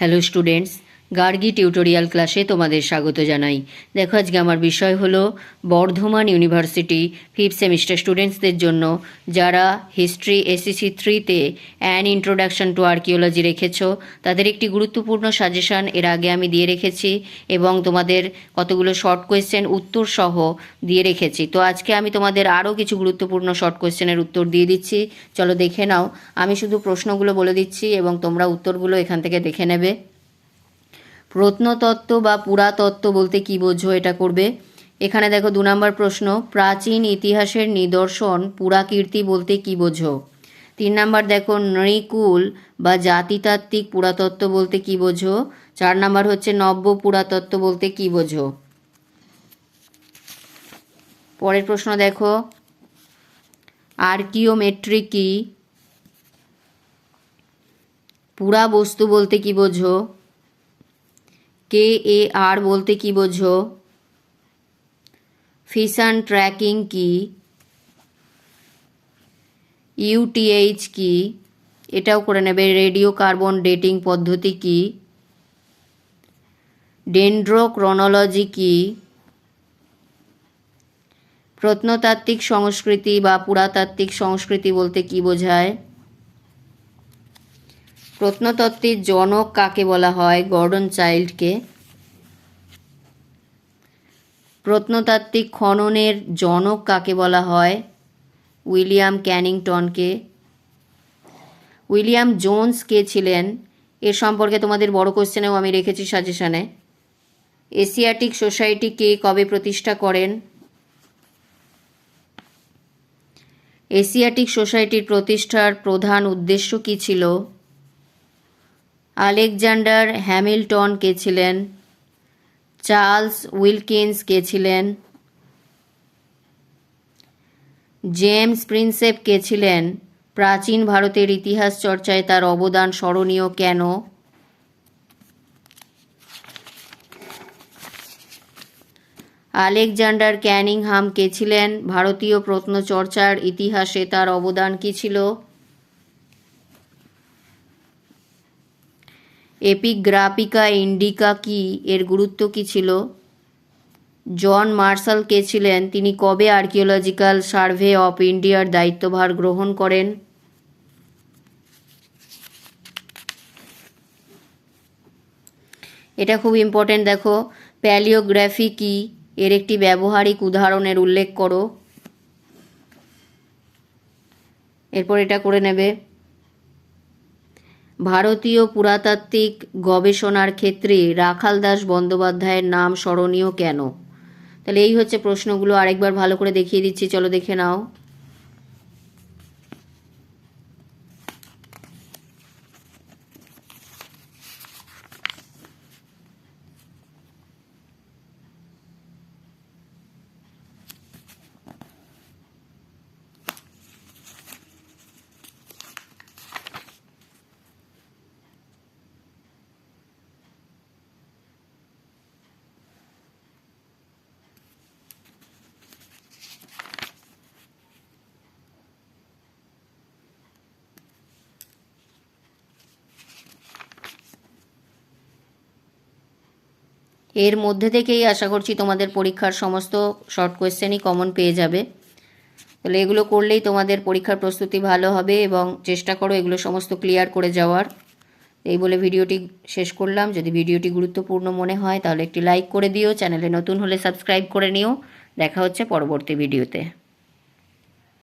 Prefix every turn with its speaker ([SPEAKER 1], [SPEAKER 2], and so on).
[SPEAKER 1] hello students. Gargi tutorial ক্লাসে তোমাদের স্বাগত জানাই। দেখো, আজকে আমার বিষয় হলো বর্ধমান ইউনিভার্সিটি ফিফথ সেমিস্টার স্টুডেন্টসদের জন্য, যারা হিস্ট্রি এসিসি থ্রিতে অ্যান ইন্ট্রোডাকশন টু আর্কিওলজি রেখেছো, তাদের একটি গুরুত্বপূর্ণ সাজেশন এর আগে আমি দিয়ে রেখেছি এবং তোমাদের কতগুলো শর্ট কোয়েশ্চেন উত্তর সহ দিয়ে রেখেছি। তো আজকে আমি তোমাদের আরও কিছু গুরুত্বপূর্ণ শর্ট কোয়েশ্চেনের উত্তর দিয়ে দিচ্ছি। চলো দেখে নাও, আমি শুধু প্রশ্নগুলো বলে দিচ্ছি এবং তোমরা উত্তরগুলো এখান থেকে দেখে নেবে। প্রত্নতত্ত্ব বা পুরাতত্ত্ব বলতে কি বোঝো এটা করবে? এখানে দেখো দু নম্বর প্রশ্ন, প্রাচীন ইতিহাসের নিদর্শন পুরাকীর্তি বলতে কি বোঝো? তিন নম্বর দেখো, নৃকুল বা জাতিতাত্ত্বিক পুরাতত্ত্ব বলতে কি বোঝো? চার নম্বর হচ্ছে নব্য পুরাতত্ত্ব বলতে কি বোঝো? পরের প্রশ্ন দেখো আর্কিওমেট্রি কি? পুরা বস্তু বলতে কি বোঝো? কে এ আর বলতে কি বোঝো? ফিশন ট্র্যাকিং কি? ইউটিএইচ কি? এটাও করে নেবে। রেডিও কার্বন ডেটিং পদ্ধতি কি? ডেন্ড্রোক্রোনোলজি কি? প্রত্নতাত্ত্বিক সংস্কৃতি বা পুরাতাত্ত্বিক সংস্কৃতি বলতে কি বোঝায়? প্রত্নতত্ত্বের জনক কাকে বলা হয়? গর্ডন চাইল্ডকে। প্রত্নতাত্ত্বিক খননের জনক কাকে বলা হয়? উইলিয়াম ক্যানিংটনকে। উইলিয়াম জোন্স কে ছিলেন? এর সম্পর্কে তোমাদের বড় কোশ্চেনেও আমি রেখেছি সাজেশনে। এশিয়াটিক সোসাইটি কে কবে প্রতিষ্ঠা করেন? এশিয়াটিক সোসাইটির প্রতিষ্ঠার প্রধান উদ্দেশ্য কী ছিল? আলেকজান্ডার হ্যামিল্টন কে ছিলেন? চার্লস উইলকিন্স কে ছিলেন? জেমস প্রিন্সেপ কে ছিলেন? প্রাচীন ভারতের ইতিহাস চর্চায় তার অবদান স্মরণীয় কেন? আলেকজান্ডার ক্যানিংহাম কে ছিলেন? ভারতীয় প্রত্নচর্চার ইতিহাসে তার অবদান কী ছিল? এপিগ্রাফিকা ইন্ডিকা কি? এর গুরুত্ব কি ছিল? জন মার্শাল কে ছিলেন? তিনি কবে আর্কিওলজিক্যাল সার্ভে অফ ইন্ডিয়ার দায়িত্বভার গ্রহণ করেন? এটা খুব ইম্পর্টেন্ট দেখো। প্যালিওগ্রাফি কি? এর একটি ব্যবহারিক উদাহরণের উল্লেখ করো। এরপর এটা করে নেবে। ভারতীয় পুরাতাত্ত্বিক গবেষণার ক্ষেত্রে রাখাল দাস বন্দ্যোপাধ্যায়ের নাম স্মরণীয় কেন? তাহলে এই হচ্ছে প্রশ্নগুলো। আরেকবার ভালো করে দেখিয়ে দিচ্ছি। চলো দেখে নাও। এর মধ্যে থেকেই আশা করছি তোমাদের পরীক্ষার সমস্ত শর্ট কোয়েশ্চেনই কমন পেয়ে যাবে। তাহলে এগুলো করলেই তোমাদের পরীক্ষার প্রস্তুতি ভালো হবে এবং চেষ্টা করো এগুলো সমস্ত ক্লিয়ার করে যাওয়ার। এই বলে ভিডিওটি শেষ করলাম। যদি ভিডিওটি গুরুত্বপূর্ণ মনে হয়, তাহলে একটি লাইক করে দিও। চ্যানেলে নতুন হলে সাবস্ক্রাইব করে নিও। দেখা হচ্ছে পরবর্তী ভিডিওতে